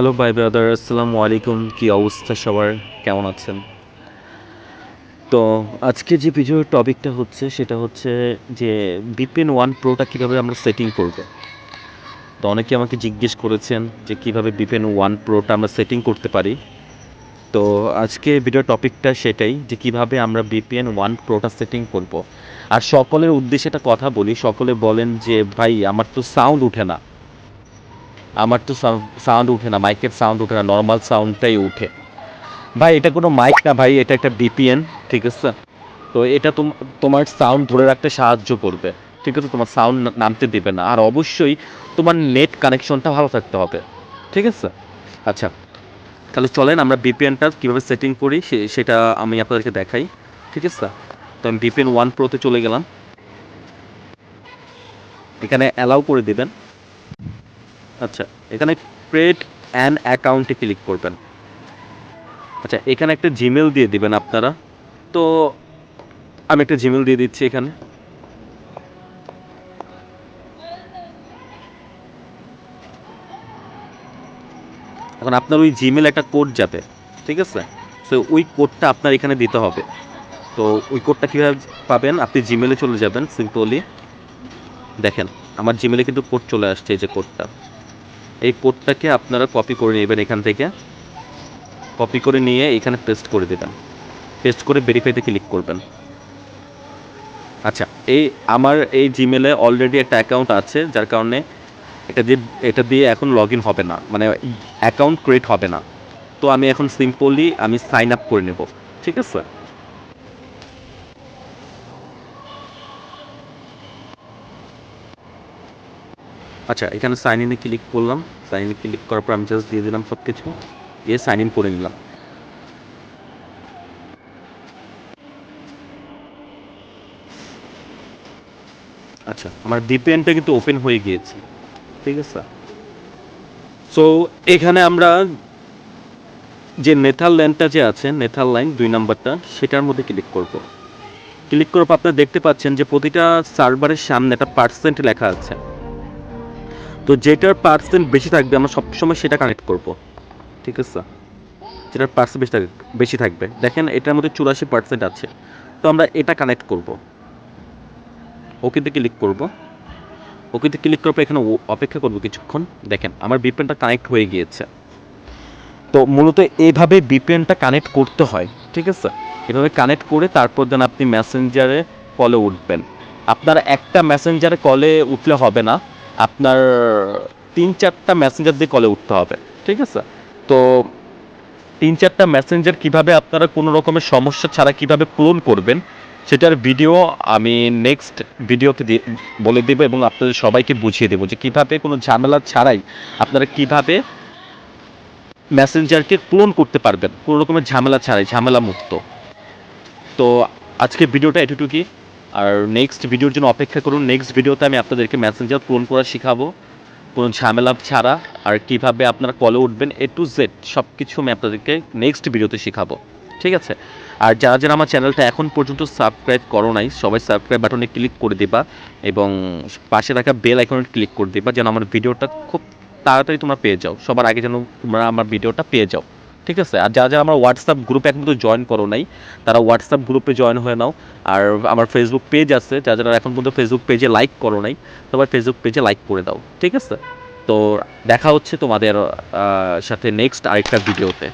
Hello ভাই brother আসসালামু আলাইকুম কি অবস্থা সবার? কেমন আছেন? তো আজকে যে ভিডিওর টপিকটা হচ্ছে, সেটা হচ্ছে যে বিপিএন ওয়ান প্রোটা কীভাবে আমরা সেটিং করব? তো অনেকে আমাকে জিজ্ঞেস করেছেন যে কীভাবে বিপিএন ওয়ান প্রোটা আমরা সেটিং করতে পারি। তো আজকে ভিডিও টপিকটা সেটাই যে কীভাবে আমরা বিপিএন ওয়ান প্রোটা সেটিং করব। আর সকলের উদ্দেশ্যে একটা কথা বলি। সকলে বলেন যে, ভাই, আমার তো সাউন্ড উঠে না। আমার তো সাউন্ড উঠে না মাইকের সাউন্ড উঠে না নর্মাল সাউন্ডটাই উঠে। ভাই, এটা কোনো মাইক না ভাই, এটা একটা বিপিএন ঠিক আছে? তো এটা তোম- তোমার সাউন্ড ধরে রাখতে সাহায্য করবে, ঠিক আছে? তোমার সাউন্ড নামতে দেবে না। আর অবশ্যই তোমার নেট কানেকশনটা ভালো থাকতে হবে, ঠিক আছে? আচ্ছা তাহলে চলেন আমরা বিপিএনটা কীভাবে সেটিং করি সেটা আমি আপনাদেরকে দেখাই, ঠিক আছে? তো আমি বিপিএন ওয়ান প্রোতে চলে গেলাম। এখানে অ্যালাউ করে দিবেন। আচ্ছা এখানে ক্রিয়েট অ্যান অ্যাকাউন্টে ক্লিক করবেন। আচ্ছা এখানে একটা জিমেল দিয়ে দিবেন আপনারা। তো, আমি একটা জিমেল দিয়ে দিচ্ছি এখানে। এখন আপনার ওই জিমেল একটা কোড যাবে, ঠিক আছে? তো ওই কোডটা আপনার এখানে দিতে হবে। তো ওই কোডটা কীভাবে পাবেন? আপনি জিমেলে চলে যাবেন সিম্পলি দেখেন, আমার জিমেলে কিন্তু কোড চলে আসছে এই যে কোডটা এই কোডটাকে আপনারা কপি করে নেবেন এখান থেকে। কপি করে নিয়ে এখানে পেস্ট করে দেবেন। পেস্ট করে ভেরিফাইতে ক্লিক করবেন। আচ্ছা এই আমার এই জিমেলে অলরেডি একটা অ্যাকাউন্ট আছে, যার কারণে এটা দিয়ে এটা দিয়ে এখন লগ ইন হবে না। মানে অ্যাকাউন্ট ক্রিয়েট হবে না। তো আমি এখন সিম্পলি আমি সাইন আপ করে নেব। ঠিক আছে? আচ্ছা এখানে সাইন ইনে ক্লিক করলাম। সাইন ইনে ক্লিক করার পর আমি জাস্ট দিয়ে দিলাম সব কিছু দিয়ে সাইন ইন করে নিলাম। আচ্ছা আমার ডিপিএনটা কিন্তু ওপেন হয়ে গিয়েছে। ঠিক আছে? সো এখানে আমরা যে নেথাল লাইনটা যে আছে নেথাল লাইন দুই নাম্বারটা, সেটার মধ্যে ক্লিক করব। ক্লিক করার পর আপনারা দেখতে পাচ্ছেন যে প্রতিটা সার্ভারের সামনে একটা পার্সেন্ট লেখা আছে। তো যেটার পার্সেন্ট বেশি থাকবে, আমরা সবসময় সেটা কানেক্ট করব। ঠিক আছে? যেটার পার্সেন্ট বেশি থাকবে বেশি থাকবে। দেখেন, এটার মধ্যে চুরাশি পার্সেন্ট আছে। তো আমরা এটা কানেক্ট করব। ওকেতে ক্লিক করব। ওকেতে ক্লিক করার পর এখানে অপেক্ষা করব কিছুক্ষণ। দেখেন, আমার বিপিএনটা কানেক্ট হয়ে গিয়েছে। তো মূলত এইভাবে বিপিএনটা কানেক্ট করতে হয়। ঠিক আছে? এভাবে কানেক্ট করে তারপর দেন আপনি মেসেঞ্জারে কলে উঠবেন। আপনার একটা মেসেঞ্জারে কলে উঠলে হবে না। আপনার তিন চারটা মেসেঞ্জার দিয়ে কলে উঠতে হবে, ঠিক আছে? তো তিন চারটা মেসেঞ্জার কীভাবে আপনারা কোনো রকমের সমস্যা ছাড়া কীভাবে পূরণ করবেন, সেটার ভিডিও আমি নেক্সট ভিডিওতে বলে দেবো এবং আপনাদের সবাইকে বুঝিয়ে দেবো যে কীভাবে কোনো ঝামেলা ছাড়াই আপনারা কীভাবে মেসেঞ্জারকে পূরণ করতে পারবেন, কোনো রকমের ঝামেলা ছাড়াই ঝামেলা মুক্ত তো আজকে ভিডিওটা এটুটুকুই। আর নেক্সট ভিডিওর জন্য অপেক্ষা করুন। নেক্সট ভিডিওতে আমি আপনাদেরকে মেসেঞ্জার পূরণ করা শেখাবো। কোনো ঝামেলা ছাড়া আর কীভাবে আপনারা কলে উঠবেন এ টু জেড সব কিছু আমি আপনাদেরকে নেক্সট ভিডিওতে শেখাবো। ঠিক আছে? আর যারা যারা আমার চ্যানেলটা এখন পর্যন্ত সাবস্ক্রাইব করো নাই, সবাই সাবস্ক্রাইব বাটনে ক্লিক করে দিবা এবং পাশে থাকা বেল আইকনে ক্লিক করে দিবা যেন আমার ভিডিওটা খুব তাড়াতাড়ি তোমরা পেয়ে যাও। সবার আগে যেন তোমরা আমার ভিডিওটা পেয়ে যাও। ঠিক আছে? আর যারা যারা আমার হোয়াটসঅ্যাপ গ্রুপে এখন জয়েন করো নাই, তারা হোয়াটসঅ্যাপ গ্রুপে জয়েন হয়ে নাও। আর আমার ফেসবুক পেজ আছে, যারা যারা এখন পর্যন্ত ফেসবুক পেজে লাইক করো নাই, সবাই ফেসবুক পেজে লাইক করে দাও। ঠিক আছে? তো দেখা হচ্ছে তোমাদের সাথে নেক্সট আরেকটা ভিডিওতে